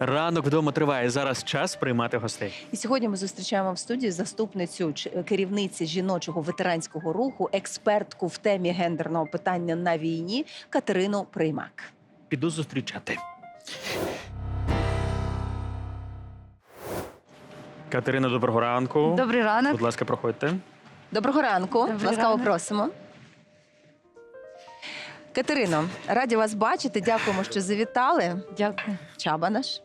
Ранок вдома триває. Зараз час приймати гостей. І сьогодні ми зустрічаємо в студії заступницю ч- керівниці жіночого ветеранського руху, експертку в темі гендерного питання на війні Катерину Приймак. Піду зустрічати. Катерина, доброго ранку. Добрий ранок. Будь ласка, проходьте. Доброго ранку. Добрий Ласкаво ранок. просимо. Катерино, раді вас бачити. Дякуємо, що завітали. Дякую. Чаба наш.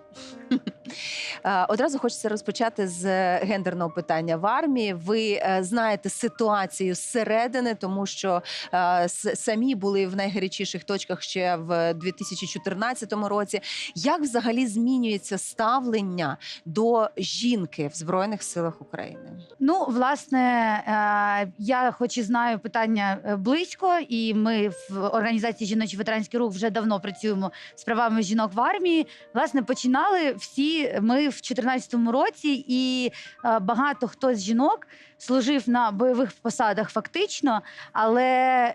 Е, Одразу хочеться розпочати з гендерного питання в армії. Ви е, знаєте ситуацію зсередини, тому що е, самі були в найгарячіших точках ще в 2014 році. Як взагалі змінюється ставлення до жінки в Збройних силах України? Ну, власне, е, я хоч і знаю питання е, близько, і ми в організації жіночий ветеранський рух вже давно працюємо з правами жінок в армії. Власне, починали всі ми в 2014 році, і е, багато хто з жінок служив на бойових посадах фактично, але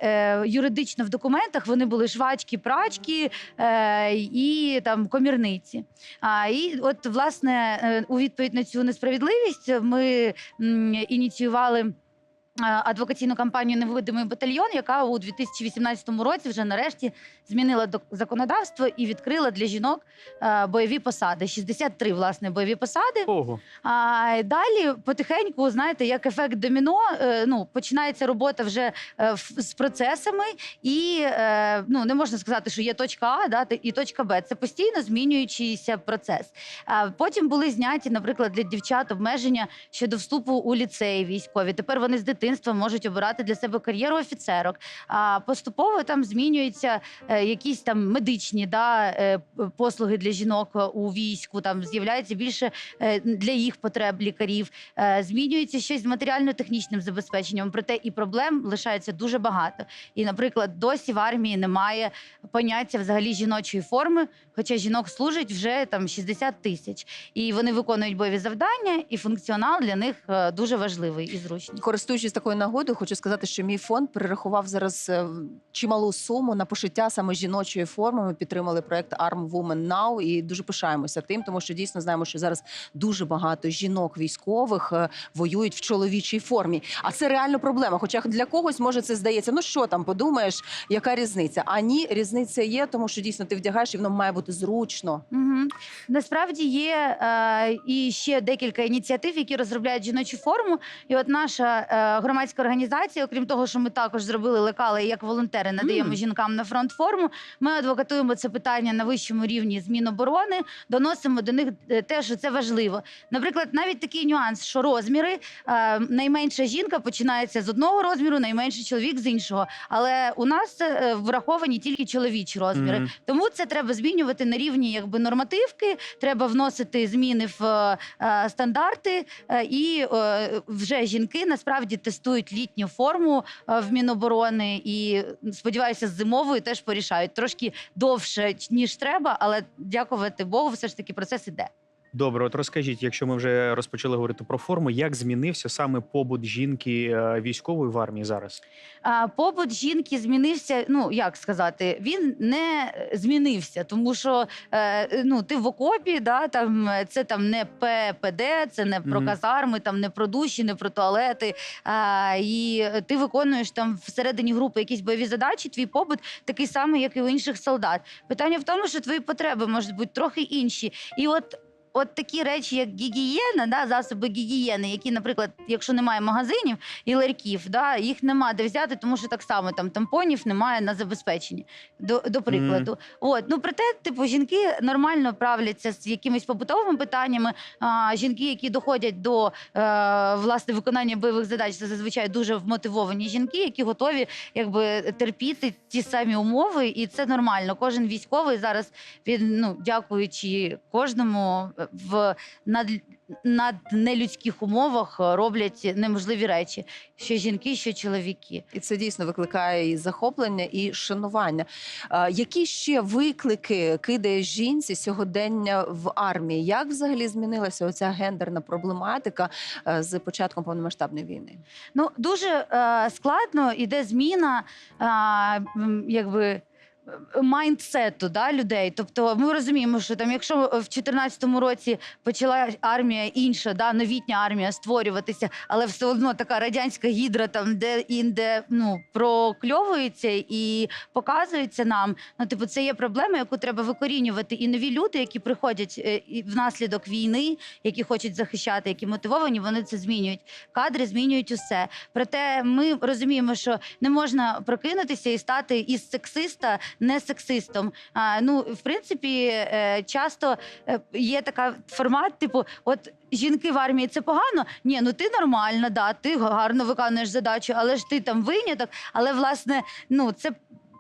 е, юридично в документах вони були швачки, прачки е, і там комірниці. І от, власне, у відповідь на цю несправедливість ми ініціювали. Е, Адвокаційну кампанію Невидимий батальйон, яка у 2018 році вже нарешті змінила законодавство і відкрила для жінок е, бойові посади. 63, власне, бойові посади. Ого. А далі потихеньку, знаєте, як ефект доміно, е, ну починається робота вже з процесами, і ну не можна сказати, що є точка А, да, і точка Б. Це постійно змінюючийся процес. Потім були зняті, наприклад, для дівчат обмеження щодо вступу у ліцеї військові. Тепер вони з дитинства можуть обирати для себе кар'єру офіцерок. А поступово там змінюються е, якісь там медичні да, е, послуги для жінок е, у війську. Там з'являється більше для їх потреб лікарів. Змінюється щось з матеріально-технічним забезпеченням. Проте і проблем лишається дуже багато. І, наприклад, досі в армії немає поняття взагалі жіночої форми, хоча жінок служить вже там 60 тисяч, і вони виконують бойові завдання, і функціонал для них е, дуже важливий і зручний. Користуючись такою нагодою, хочу сказати, що мій фонд перерахував зараз е, чималу суму на пошиття саме жіночої форми. Ми підтримали проект Arm Women Now і дуже пишаємося тим, тому що дійсно знаємо, що зараз дуже багато жінок військових е, воюють в чоловічій формі. А це реально проблема. Хоча для когось може це здається, ну що там подумаєш, яка різниця? А ні, різниця є, тому що дійсно ти вдягаєш і воно має бути зручно. Угу. Насправді є е, і ще декілька ініціатив, які розробляють жіночу форму. І от наша е, громадська організація, окрім того, що ми також зробили лекали як волонтери, надаємо Мгм. жінкам на фронт форму. Ми адвокатуємо це питання на вищому рівні з Міноборони, доносимо до них е, те, що це важливо. Наприклад, навіть такий нюанс, що розміри е, найменша жінка починається з одного розміру, найменший чоловік з іншого. Але у нас е, враховані тільки чоловічі розміри. Мгм. Тому це треба змінювати на рівні якби нормативки. Треба вносити зміни в е, стандарти, е, і е, вже жінки насправді тестують літню форму е, в Міноборони і сподіваюся, з зимовою теж порішають трошки довше ніж треба, але дякувати Богу, все ж таки процес іде. Добре, от розкажіть, якщо ми вже розпочали говорити про форму, як змінився саме побут жінки е, військової в армії зараз? А, побут жінки змінився. Ну як сказати, він не змінився, тому що е, ну ти в окопі, да там це там не ППД, це не про казарми, там не про душі, не про туалети. А, і ти виконуєш там всередині групи якісь бойові задачі. Твій побут такий самий, як і у інших солдат. Питання в тому, що твої потреби можуть бути трохи інші, і от. От такі речі, як гігієна, да, засоби гігієни, які, наприклад, якщо немає магазинів і ларьків, да, їх нема де взяти, тому що так само там тампонів немає на забезпеченні. До, до прикладу, от ну проте, типу, жінки нормально правляться з якимись побутовими питаннями. А, жінки, які доходять до е, власне виконання бойових задач, це зазвичай дуже вмотивовані жінки, які готові якби терпіти ті самі умови, і це нормально. Кожен військовий зараз він ну дякуючи кожному е, в над, над нелюдських умовах е, роблять неможливі речі, що жінки, що чоловіки. І це дійсно викликає і захоплення, і шанування. А, які ще виклики кидає жінці сьогодення в армії? Як взагалі змінилася оця гендерна проблематика е, з початком повномасштабної війни? Ну дуже е, складно іде зміна, е, якби майндсету да, людей. Тобто ми розуміємо, що там, якщо в 2014 році почала армія інша, да, новітня армія створюватися, але все одно така радянська гідра, там де інде ну прокльовується і показується нам. Ну, типу, це є проблема, яку треба викорінювати. І нові люди, які приходять е, внаслідок війни, які хочуть захищати, які мотивовані, вони це змінюють. Кадри змінюють усе. Проте ми розуміємо, що не можна прокинутися і стати із сексиста не сексистом. А, ну, в принципі, е, часто е, є така формат, типу, от. Жінки в армії це погано? Ні, ну ти нормальна, да, ти гарно виконуєш задачу, але ж ти там виняток. Але власне, ну це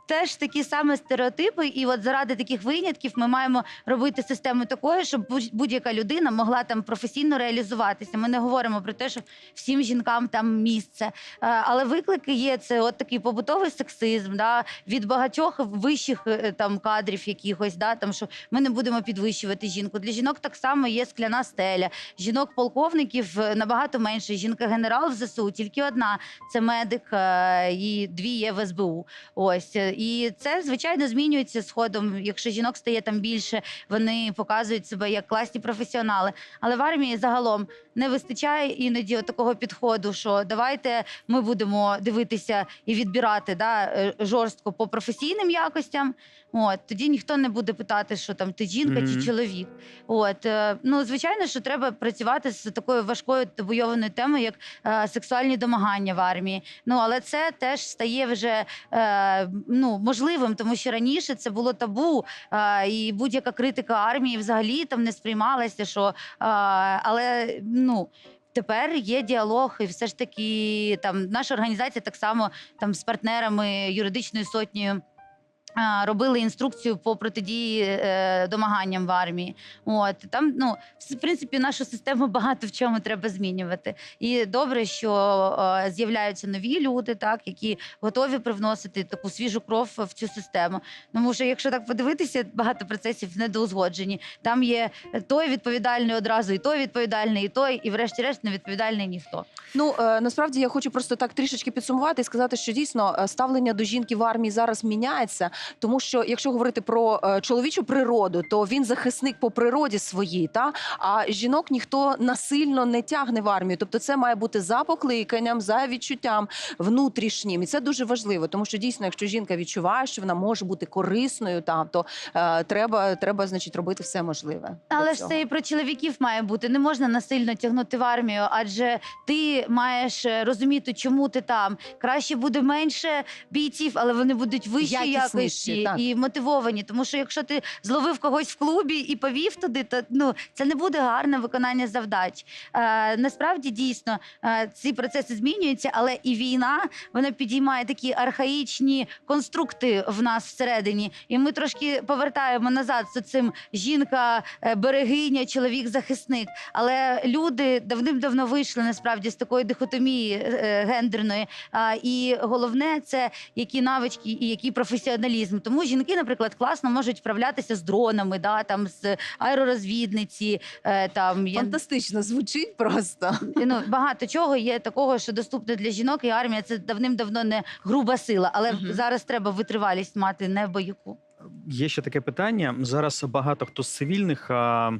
теж такі саме стереотипи. І от заради таких винятків ми маємо робити систему такою, щоб будь- будь-яка людина могла там професійно реалізуватися. Ми не говоримо про те, що всім жінкам там місце. Е, Але виклики є це от такий побутовий сексизм, да, від багатьох вищих е, там кадрів якихось, да, там що ми не будемо підвищувати жінку. Для жінок так само є скляна стеля. Жінок-полковників е, набагато менше. Жінка-генерал в ЗСУ тільки одна це медик, і дві є в СБУ. Ось і це звичайно змінюється з ходом. Якщо жінок стає там більше, вони показують себе як класні професіонали. Але в армії загалом не вистачає іноді такого підходу, що давайте ми будемо дивитися і відбирати да, е, жорстко по професійним якостям. От тоді ніхто не буде питати, що там ти жінка Мгм. чи чоловік. От е, ну звичайно, що треба працювати з такою важкою табуйованою темою, як е, сексуальні домагання в армії. Ну але це теж стає вже е, ну можливим, тому що раніше це було табу, е, і будь-яка критика армії взагалі там не сприймалася. Що е, але ну. Тепер є діалог, і все ж таки там наша організація так само там з партнерами юридичною сотнею. Робили інструкцію по протидії е, домаганням в армії. От там, ну в принципі, нашу систему багато в чому треба змінювати. І добре, що е, з'являються нові люди, так які готові привносити таку свіжу кров в цю систему. Тому що, якщо так подивитися, багато процесів недоузгоджені. Там є той відповідальний одразу, і той відповідальний, і той, і врешті-решт не відповідальний ніхто. Ну е, насправді я хочу просто так трішечки підсумувати і сказати, що дійсно ставлення до жінки в армії зараз міняється. Тому що якщо говорити про е, чоловічу природу, то він захисник по природі своїй, та а жінок ніхто насильно не тягне в армію. Тобто, це має бути за покликанням, за відчуттям внутрішнім, і це дуже важливо, тому що дійсно, якщо жінка відчуває, що вона може бути корисною, та то е, треба, треба, значить, робити все можливе. Але ж це і про чоловіків має бути. Не можна насильно тягнути в армію, адже ти маєш е, розуміти, чому ти там. Краще буде менше бійців, але вони будуть вищі Якісніші, якості так. і мотивовані. Тому що якщо ти зловив когось в клубі і повів туди, то ну це не буде гарне виконання завдач. Е, насправді дійсно е, ці процеси змінюються, але і війна вона підіймає такі архаїчні конструкти в нас всередині, і ми трошки повертаємо назад з цим жінка, е, берегиня, чоловік, захисник. Але люди давним-давно вийшли насправді з такої дихотомії е, гендерної. А, і головне це які навички і який професіоналізм. Тому жінки, наприклад, класно можуть вправлятися з дронами, да там з аеророзвідниці. е, Там я- фантастично звучить просто. ну багато чого є такого, що доступне для жінок, і армія це давним-давно не груба сила, але Мгм. зараз треба витривалість мати не в бойовку. Є ще таке питання. Зараз багато хто з цивільних а,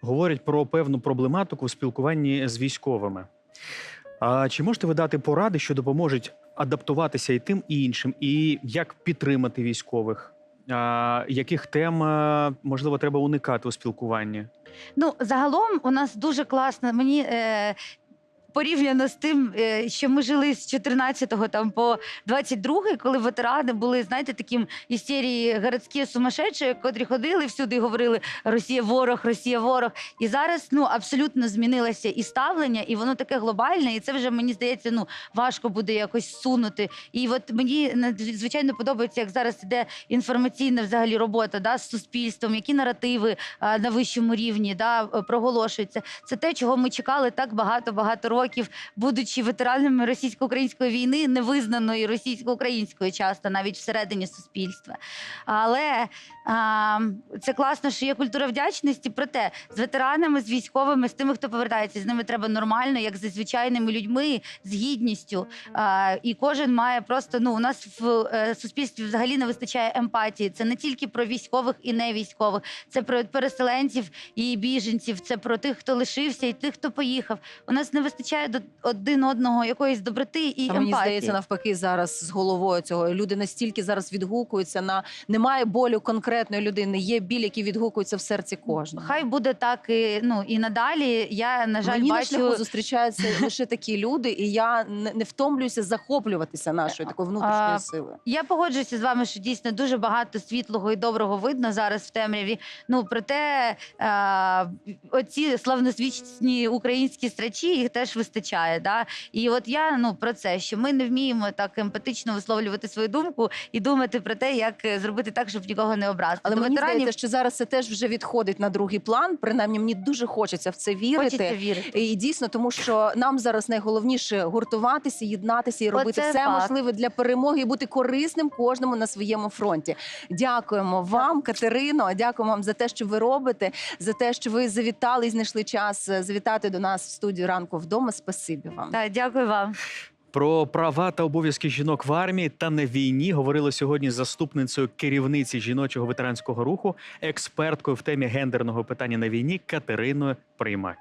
говорять про певну проблематику в спілкуванні з військовими. А, чи можете ви дати поради, що допоможуть адаптуватися і тим, і іншим, і як підтримати військових? А, яких тем можливо треба уникати у спілкуванні? Ну, загалом у нас дуже класно. Мені е, порівняно з тим, е, що ми жили з 14-го там по 22-й, коли ветерани були, знаєте, таким із серії городські сумасшедші, котрі ходили всюди і говорили Росія ворог, Росія ворог. І зараз ну абсолютно змінилося і ставлення, і воно таке глобальне, і це вже мені здається, ну важко буде якось сунути. І от мені надзвичайно подобається, як зараз іде інформаційна взагалі робота да, з суспільством, які наративи на вищому рівні да, проголошуються. Це те, чого ми чекали так багато багато років. Років, будучи ветеранами російсько-української війни, невизнаної російсько-української часто навіть всередині суспільства. Але а, це класно, що є культура вдячності. Проте з ветеранами, з військовими, з тими, хто повертається, з ними треба нормально, як зі звичайними людьми, з гідністю. А, і кожен має просто ну у нас в е, суспільстві взагалі не вистачає емпатії. Це не тільки про військових і не військових, це про переселенців і біженців, це про тих, хто лишився, і тих, хто поїхав. У нас не вистачає до один одного якоїсь доброти і Та емпатії. мені здається, навпаки, зараз з головою цього люди настільки зараз відгукуються на немає болю конкретної людини, є біль, який відгукується в серці кожного. Хай буде так і ну і надалі. Я на жаль Мені на шляху зустрічаються лише такі люди, і я не, не втомлююся захоплюватися нашою такою внутрішньою А, силою. Я погоджуюся з вами, що дійсно дуже багато світлого і доброго видно зараз в темряві. Ну проте е, оці славнозвічні українські страчі їх теж вистачає. Да? І от я ну про це, що ми не вміємо так емпатично висловлювати свою думку і думати про те, як е, зробити так, щоб нікого не образити. Але До мені ветеранів здається, що зараз це теж вже відходить на другий план. Принаймні, мені дуже хочеться в це вірити. хочеться вірити. І дійсно, тому що нам зараз найголовніше гуртуватися, єднатися і робити Оце все факт. можливе для перемоги і бути корисним кожному на своєму фронті. Дякуємо вам, Катерино. Дякуємо вам за те, що ви робите, за те, що ви завітали і знайшли час е, завітати до нас в студію ранку вдома. Спасибі вам. Так, дякую вам. Про права та обов'язки жінок в армії та на війні говорили сьогодні з заступницею керівниці жіночого ветеранського руху, експерткою в темі гендерного питання на війні Катериною Приймак.